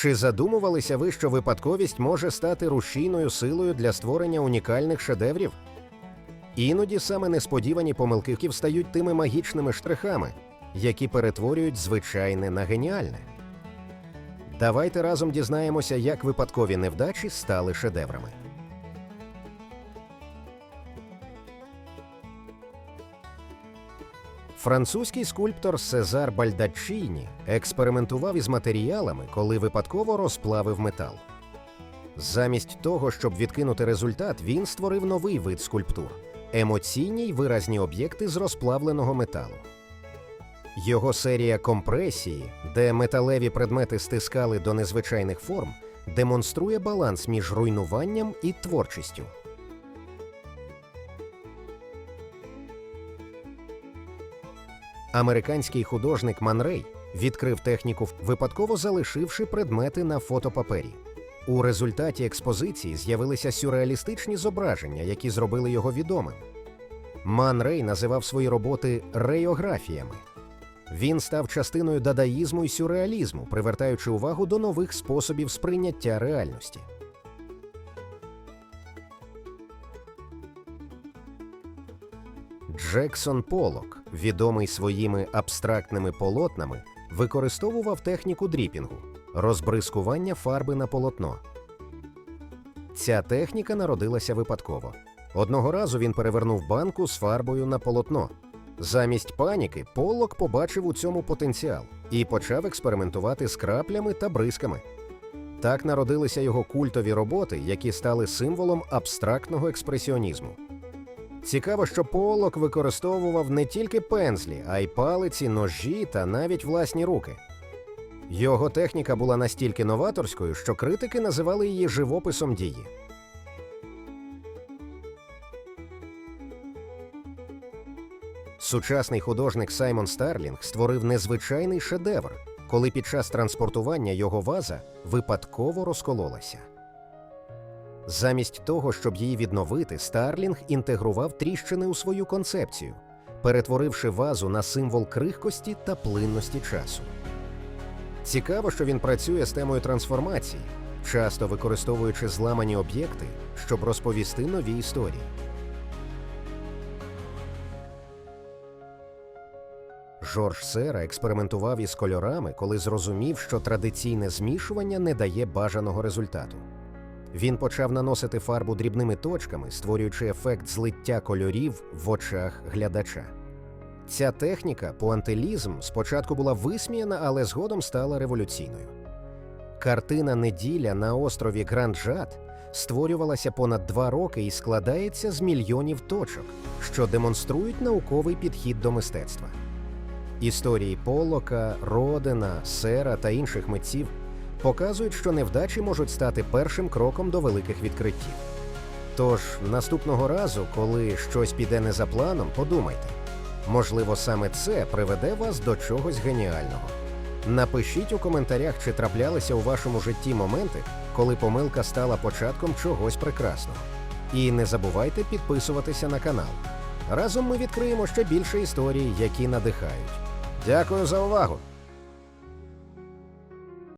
Чи задумувалися ви, що випадковість може стати рушійною силою для створення унікальних шедеврів? Іноді саме несподівані помилки стають тими магічними штрихами, які перетворюють звичайне на геніальне. Давайте разом дізнаємося, як випадкові невдачі стали шедеврами. Французький скульптор Сезар Бальдаччіні експериментував із матеріалами, коли випадково розплавив метал. Замість того, щоб відкинути результат, він створив новий вид скульптур емоційні й виразні об'єкти з розплавленого металу. Його серія компресії, де металеві предмети стискали до незвичайних форм, демонструє баланс між руйнуванням і творчістю. Американський художник Ман Рей відкрив техніку, випадково залишивши предмети на фотопапері. У результаті експозиції з'явилися сюрреалістичні зображення, які зробили його відомим. Ман Рей називав свої роботи рейографіями. Він став частиною дадаїзму і сюрреалізму, привертаючи увагу до нових способів сприйняття реальності. Джексон Полок, відомий своїми абстрактними полотнами, використовував техніку дріпінгу розбризкування фарби на полотно. Ця техніка народилася випадково. Одного разу він перевернув банку з фарбою на полотно. Замість паніки Поллок побачив у цьому потенціал і почав експериментувати з краплями та бризками. Так народилися його культові роботи, які стали символом абстрактного експресіонізму. Цікаво, що Поллок використовував не тільки пензлі, а й палиці, ножі та навіть власні руки. Його техніка була настільки новаторською, що критики називали її живописом дії. Сучасний художник Саймон Старлінг створив незвичайний шедевр, коли під час транспортування його ваза випадково розкололася. Замість того, щоб її відновити, Старлінг інтегрував тріщини у свою концепцію, перетворивши вазу на символ крихкості та плинності часу. Цікаво, що він працює з темою трансформації, часто використовуючи зламані об'єкти, щоб розповісти нові історії. Жорж Сера експериментував із кольорами, коли зрозумів, що традиційне змішування не дає бажаного результату. Він почав наносити фарбу дрібними точками, створюючи ефект злиття кольорів в очах глядача. Ця техніка, пуантилізм, спочатку була висміяна, але згодом стала революційною. Картина Неділя на острові Гранджат створювалася понад два роки і складається з мільйонів точок, що демонструють науковий підхід до мистецтва. Історії Полока, Родена, Сера та інших митців показують, що невдачі можуть стати першим кроком до великих відкриттів. Тож наступного разу, коли щось піде не за планом, подумайте. Можливо, саме це приведе вас до чогось геніального. Напишіть у коментарях, чи траплялися у вашому житті моменти, коли помилка стала початком чогось прекрасного. І не забувайте підписуватися на канал. Разом ми відкриємо ще більше історій, які надихають. Дякую за увагу!